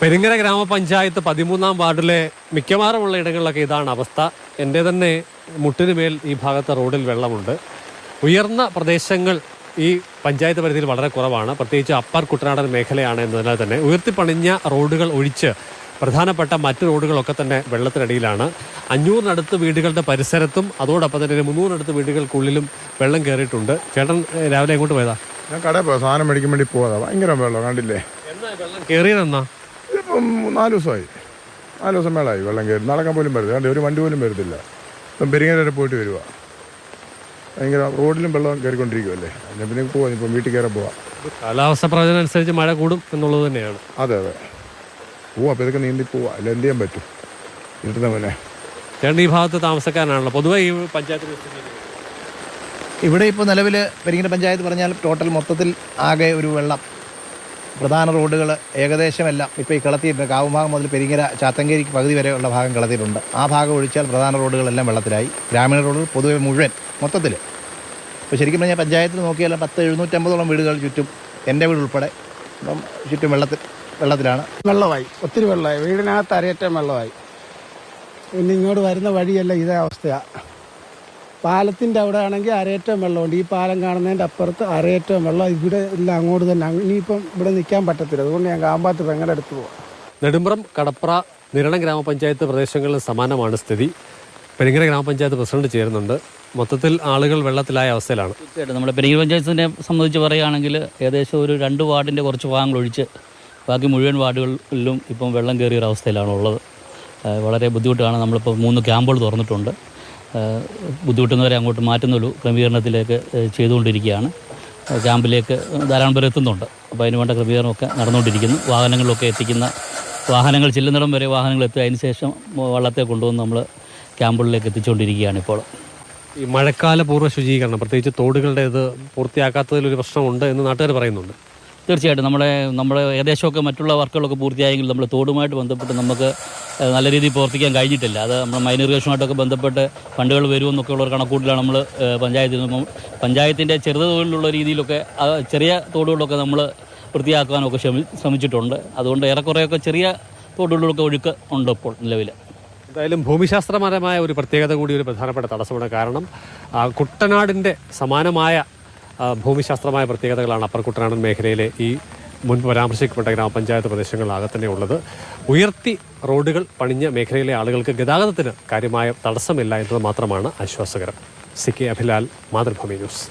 പെരിങ്ങര ഗ്രാമപഞ്ചായത്ത് പതിമൂന്നാം വാർഡിലെ മിക്കവാറുമുള്ള ഇടങ്ങളിലൊക്കെ ഇതാണ് അവസ്ഥ. എന്റെ തന്നെ മുട്ടിനു മേൽ ഈ ഭാഗത്തെ റോഡിൽ വെള്ളമുണ്ട്. ഉയർന്ന പ്രദേശങ്ങൾ ഈ പഞ്ചായത്ത് പരിധിയിൽ വളരെ കുറവാണ്. പ്രത്യേകിച്ച് അപ്പർ കുട്ടനാടൻ മേഖലയാണ് എന്നതിനാൽ തന്നെ ഉയർത്തിപ്പണിഞ്ഞ റോഡുകൾ ഒഴിച്ച് പ്രധാനപ്പെട്ട മറ്റ് റോഡുകളൊക്കെ തന്നെ വെള്ളത്തിനടിയിലാണ്. അഞ്ഞൂറിനടുത്ത് വീടുകളുടെ പരിസരത്തും അതോടൊപ്പം തന്നെ മുന്നൂറിനടുത്ത് വീടുകൾക്കുള്ളിലും വെള്ളം കയറിയിട്ടുണ്ട്. ചേട്ടൻ രാവിലെ എങ്ങോട്ട് പോയതാ? ഞാൻ കടയിൽ പോയ സാധനം മേടിക്കാൻ വേണ്ടി പോകാതാ ഭയങ്കര വെള്ളം കണ്ടില്ലേ? എന്നാ വെള്ളം കയറിയതെന്നാ? നാല് ദിവസമായി. നാല് ദിവസം മേളായി വെള്ളം കയറി. നടക്കാൻ പോലും വരുന്നത് കണ്ടേ ഒരു വണ്ടി പോലും വരുന്നില്ല ഇപ്പം പെരിങ്ങര വരെ പോയിട്ട് വരിക ഭയങ്കര റോഡിലും വെള്ളം കയറിക്കൊണ്ടിരിക്കുമല്ലേ അതിനെ പിന്നെ പോവാം. ഇപ്പം വീട്ടിൽ കയറി പോവാം. കാലാവസ്ഥ പ്രവചനം അനുസരിച്ച് മഴ കൂടും എന്നുള്ളത് തന്നെയാണ്. അതെ അതെ. പോവാം. അപ്പോൾ ഇതൊക്കെ നീന്തി പോവാം. അല്ല എന്ത് ചെയ്യാൻ പറ്റും? ഇരുട്ടുന്ന പോലെ ചേട്ടൻ ഈ ഭാഗത്ത് താമസക്കാരനാണല്ലോ. പൊതുവെ ഈ പഞ്ചായത്തിൽ ഇവിടെ ഇപ്പോൾ നിലവിൽ പെരിങ്ങര പഞ്ചായത്ത് പറഞ്ഞാൽ ടോട്ടൽ മൊത്തത്തിൽ ആകെ ഒരു വെള്ളം പ്രധാന റോഡുകൾ ഏകദേശം എല്ലാം ഇപ്പോൾ ഈ കളത്തിയിട്ടുണ്ട് കാവുഭാഗം മുതൽ പെരിങ്ങര ചാത്തങ്കേരിക്ക് പകുതി വരെയുള്ള ഭാഗം കളത്തിയിട്ടുണ്ട്. ആ ഭാഗം ഒഴിച്ചാൽ പ്രധാന റോഡുകളെല്ലാം വെള്ളത്തിലായി. ഗ്രാമീണ റോഡുകൾ പൊതുവെ മുഴുവൻ മൊത്തത്തിൽ ഇപ്പോൾ ശരിക്കും പറഞ്ഞാൽ പഞ്ചായത്തിൽ നോക്കിയാൽ പത്ത് എഴുന്നൂറ്റമ്പതോളം വീടുകൾ ചുറ്റും എന്റെ വീട് ഉൾപ്പെടെ അപ്പം ചുറ്റും വെള്ളത്തിൽ വെള്ളത്തിലാണ്. വെള്ളമായി ഒത്തിരി വെള്ളമായി. വീടിനകത്ത് അരയറ്റം വെള്ളമായി. പിന്നെ ഇങ്ങോട്ട് വരുന്ന വഴിയല്ല ഇതേ അവസ്ഥയാണ് പാലത്തിന്റെ അവിടെ ആണെങ്കിൽ അരയറ്റം വെള്ളമുണ്ട്. ഈ പാലം കാണുന്നതിന്റെ അപ്പുറത്ത് അരയറ്റം വെള്ളം ഇവിടെ ഇല്ല അങ്ങോട്ട് തന്നെ. ഇനിയിപ്പം ഇവിടെ നിൽക്കാൻ പറ്റത്തില്ല. അതുകൊണ്ട് ഞാൻ കാമ്പാത്ത് പെങ്ങളുടെ അടുത്ത് പോവാം. നെടുമ്പ്രം കടപ്ര നിരണം ഗ്രാമപഞ്ചായത്ത് പ്രദേശങ്ങളിൽ സമാനമാണ് സ്ഥിതി. പെരിങ്ങര ഗ്രാമപഞ്ചായത്ത് പ്രസിഡന്റ് ചേരുന്നുണ്ട്. മൊത്തത്തിൽ ആളുകൾ വെള്ളത്തിലായ അവസ്ഥയിലാണ്. തീർച്ചയായിട്ടും. നമ്മുടെ പെരിങ്ങര പഞ്ചായത്തിനെ സംബന്ധിച്ച് പറയുകയാണെങ്കിൽ ഏകദേശം ഒരു രണ്ട് വാർഡിന്റെ കുറച്ച് ഭാഗങ്ങൾ ഒഴിച്ച് ബാക്കി മുഴുവൻ വാർഡുകളിലും ഇപ്പം വെള്ളം കയറിയ ഒരു അവസ്ഥയിലാണ് ഉള്ളത് വളരെ ബുദ്ധിമുട്ടാണ്. നമ്മളിപ്പോൾ മൂന്ന് ക്യാമ്പുകൾ തുറന്നിട്ടുണ്ട്. ബുദ്ധിമുട്ടുന്നവരെ അങ്ങോട്ട് മാറ്റുന്ന ഒരു ക്രമീകരണത്തിലേക്ക് ചെയ്തുകൊണ്ടിരിക്കുകയാണ്. ക്യാമ്പിലേക്ക് ധാരാളം പേർ എത്തുന്നുണ്ട്. അപ്പോൾ അതിന് വേണ്ട ക്രമീകരണമൊക്കെ നടന്നുകൊണ്ടിരിക്കുന്നു. വാഹനങ്ങളിലൊക്കെ എത്തിക്കുന്ന വാഹനങ്ങൾ ചെല്ലുന്നിടം വരെ വാഹനങ്ങൾ എത്തുക അതിന് ശേഷം വള്ളത്തെ കൊണ്ടുവന്ന് നമ്മൾ ക്യാമ്പുകളിലേക്ക് എത്തിച്ചുകൊണ്ടിരിക്കുകയാണ് ഇപ്പോൾ. ഈ മഴക്കാല പൂർവ ശുചീകരണം പ്രത്യേകിച്ച് തോടുകളുടെ ഇത് പൂർത്തിയാക്കാത്തതിൽ ഒരു പ്രശ്നമുണ്ട് എന്ന് നാട്ടുകാർ പറയുന്നുണ്ട്. തീർച്ചയായിട്ടും. നമ്മുടെ നമ്മുടെ ഏകദേശമൊക്കെ മറ്റുള്ള വർക്കുകളൊക്കെ പൂർത്തിയായെങ്കിൽ നമ്മൾ തോടുമായിട്ട് ബന്ധപ്പെട്ട് നമുക്ക് നല്ല രീതിയിൽ പ്രവർത്തിക്കാൻ കഴിഞ്ഞിട്ടില്ല. അത് നമ്മുടെ മൈനർ ഇറിഗേഷനുമായിട്ടൊക്കെ ബന്ധപ്പെട്ട് ഫണ്ടുകൾ വരുമെന്നൊക്കെ ഉള്ള ഒരു കണക്കൂട്ടിലാണ് നമ്മൾ പഞ്ചായത്തിൽ നിന്നും പഞ്ചായത്തിന്റെ ചെറുത് തൊഴിലുള്ള രീതിയിലൊക്കെ ചെറിയ തോടുകളിലൊക്കെ നമ്മൾ വൃത്തിയാക്കാനൊക്കെ ശ്രമി ശ്രമിച്ചിട്ടുണ്ട്. അതുകൊണ്ട് ഏറെക്കുറെയൊക്കെ ചെറിയ തോടുകളിലൊക്കെ ഒഴുക്ക് ഉണ്ട് ഇപ്പോൾ നിലവിൽ എന്തായാലും ഭൂമിശാസ്ത്രപരമായ ഒരു പ്രത്യേകത കൂടി ഒരു പ്രധാനപ്പെട്ട തടസ്സമാണ് കാരണം കുട്ടനാടിന്റെ സമാനമായ ഭൂമിശാസ്ത്രമായ പ്രത്യേകതകളാണ് അപ്പർ കുട്ടനാടൻ മേഖലയിലെ ഈ മുൻപ് പരാമർശിക്കപ്പെട്ട ഗ്രാമപഞ്ചായത്ത് പ്രദേശങ്ങളിലാകെ തന്നെ ഉള്ളത്. ഉയർത്തി റോഡുകൾ പണിഞ്ഞ മേഖലയിലെ ആളുകൾക്ക് ഗതാഗതത്തിന് കാര്യമായ തടസ്സമില്ല എന്നത് മാത്രമാണ് ആശ്വാസകരം. C K Abhilal Mathrubhumi news.